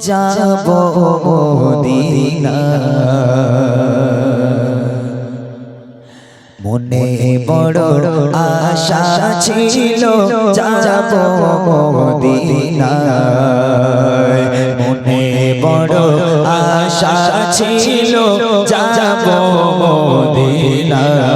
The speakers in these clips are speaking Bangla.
যাব মদিনা। মনে বড় আশা ছিল যাব মদিনা। মনে বড় আশা ছিল যাব মদিনা।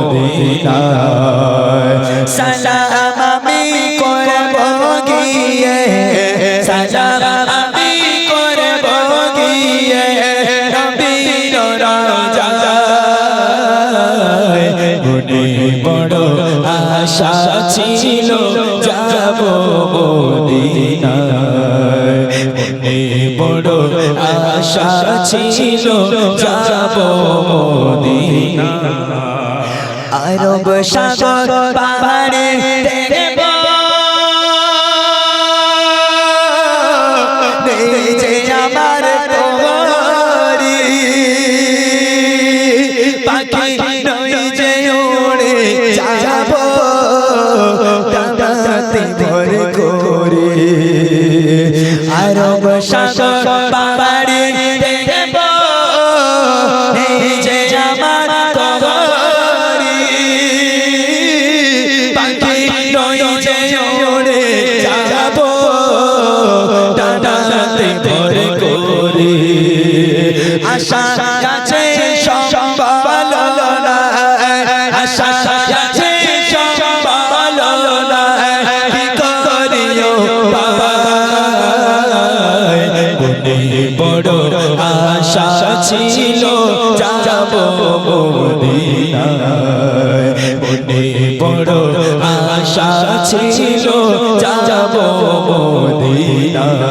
আশা ছিল যাব মদিনায়। বড় আশা ছিল যাব মদিনায়। আরব সাগর পাহাড়ে আশা আছে সম্বল আশা আছে সম্বল কি করিও মনে বড় আশা ছিল যাব মদিনায় মনে বড় আশা ছিল যাব মদিনায়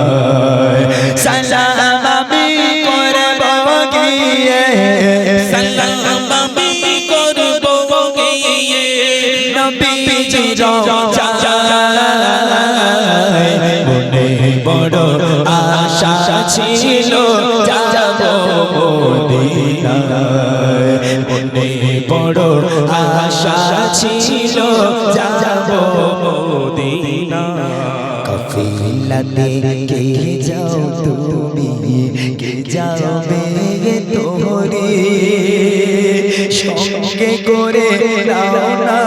সালাম মনে বড় আশা ছিল যাব মদিনায়। কফিলাতে কে যাও তুমি? কে যাবে তোরে সঙ্গে করে না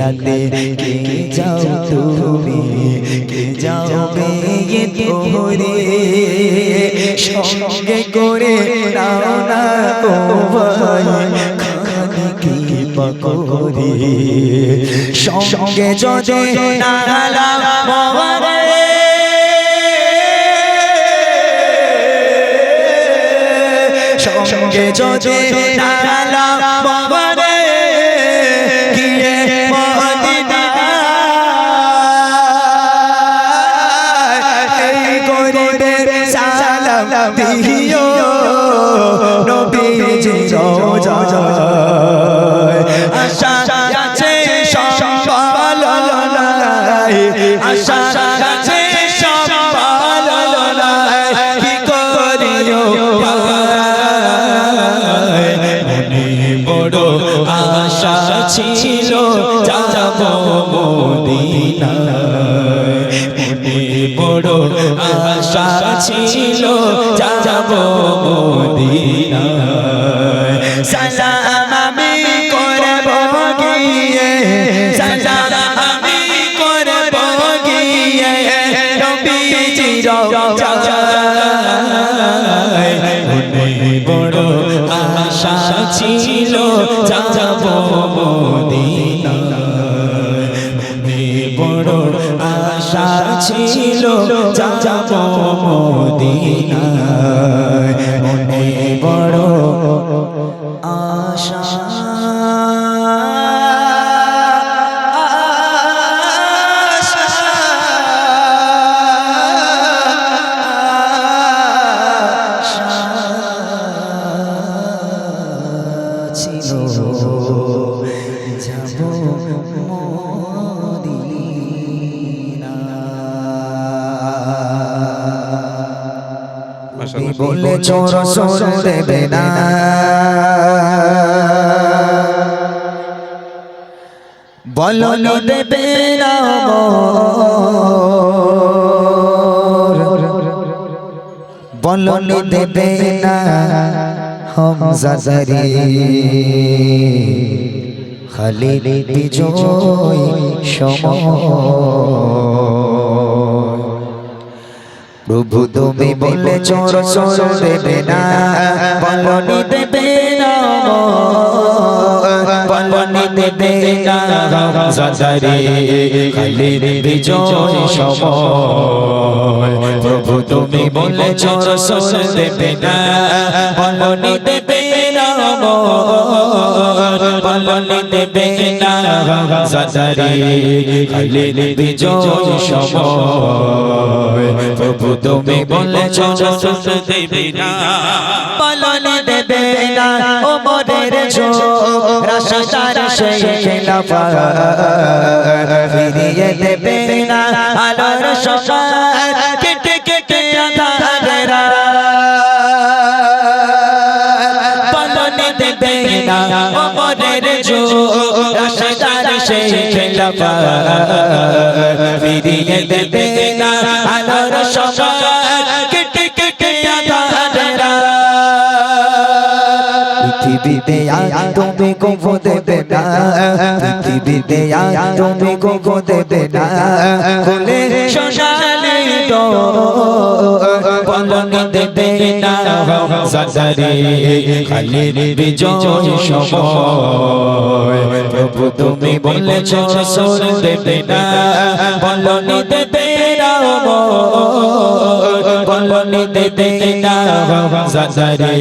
কফিলাতে কে যাও তুমি? কে যাবে তোরে সঙ্গে করে নাও না ও ভাই সঙ্গে যদি সঙ্গে যদি নালা মরে রওজায় আশা আছে সম্বল নাই আশা আছে সম্বল নাই কি করিও মনে বড় আশা ছিল যাব যাব মদিনায়। বড় আশা ছিল যাব মদিনায়। বড় আশা তুমি বলেছ রসুল দেবে না বলনি দেবে না বলনি দেবে না হামজাদারি খালিদ বিজয় সময়। প্রভু তুমি বলে চোর চোর দেবে না। বলনি দেবে না। বলনি দেবে না। হামজাদারি খালিদ বিজয় সময়। প্রভু তুমি বলে চোর চোর দেবে না। বলনি দেবে না। বলনি দেবে না। হামজাদারি খালিদ বিজয় সময়। প্রভু তুমি বলেছ দেবে না পালনে দেবে না ও মরের রাশাদার সেই খেলাফা ফিরিয়ে দেবে না আলোর সকাল কেটে কেটে আধারেরা পালনে দেবে না ও মরের রাশাদার সেই খেলাফা ফিরিয়ে দেবে পৃথিবীতে আজ তুমি কব দেবে না। পৃথিবীতে আজ তুমি কব দেবে না। খুলে সোনালি তো বলনি দেবে না। সাদারে খালি বিজয় সময়। প্রভু তুমি বলেছ, সোর দেবে না। বলনি দেবে না। বলনি দেবে না সাদারে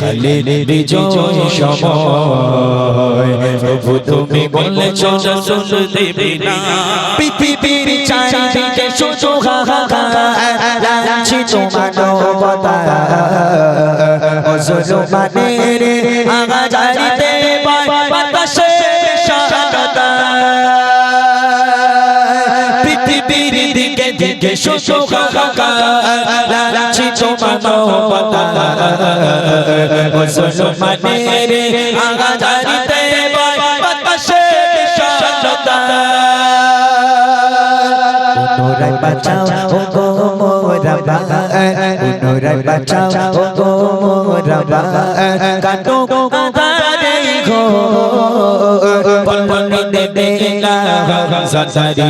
খালি বিজয় সময় প্রভু তুমি বলেছ সোর দেবে না পৃথিবীর চারিদিকে শুধু হাহাকার লাঞ্ছিত মানবতা মুসলমানের আগাজারিতে হাহাকার লাঞ্ছিত মানবতা মুসলমানের আগাজারিতে বাতাসে শাহাদাত পুনরায় বাঁচাও ও গো মোরা পুনরায় বাঁচাও ও গো মোরা কাটো দেবে না সাদারে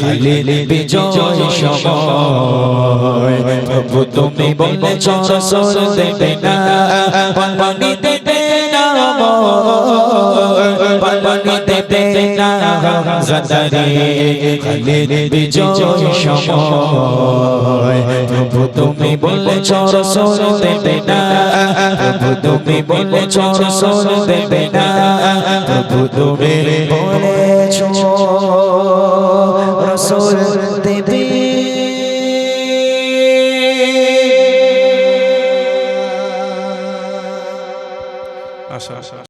খালি বিজয় সময় প্রভু তুমি বলেছ সোর দেবে না বলনি দেবে না বলনি দেবে না সাদারে খালি বিজয় সময় প্রভু তুমি বলেছ সোর দেবে না প্রভু তুমি বলেছ সোর দেবে না প্রভু তুমি বলেছ রসুল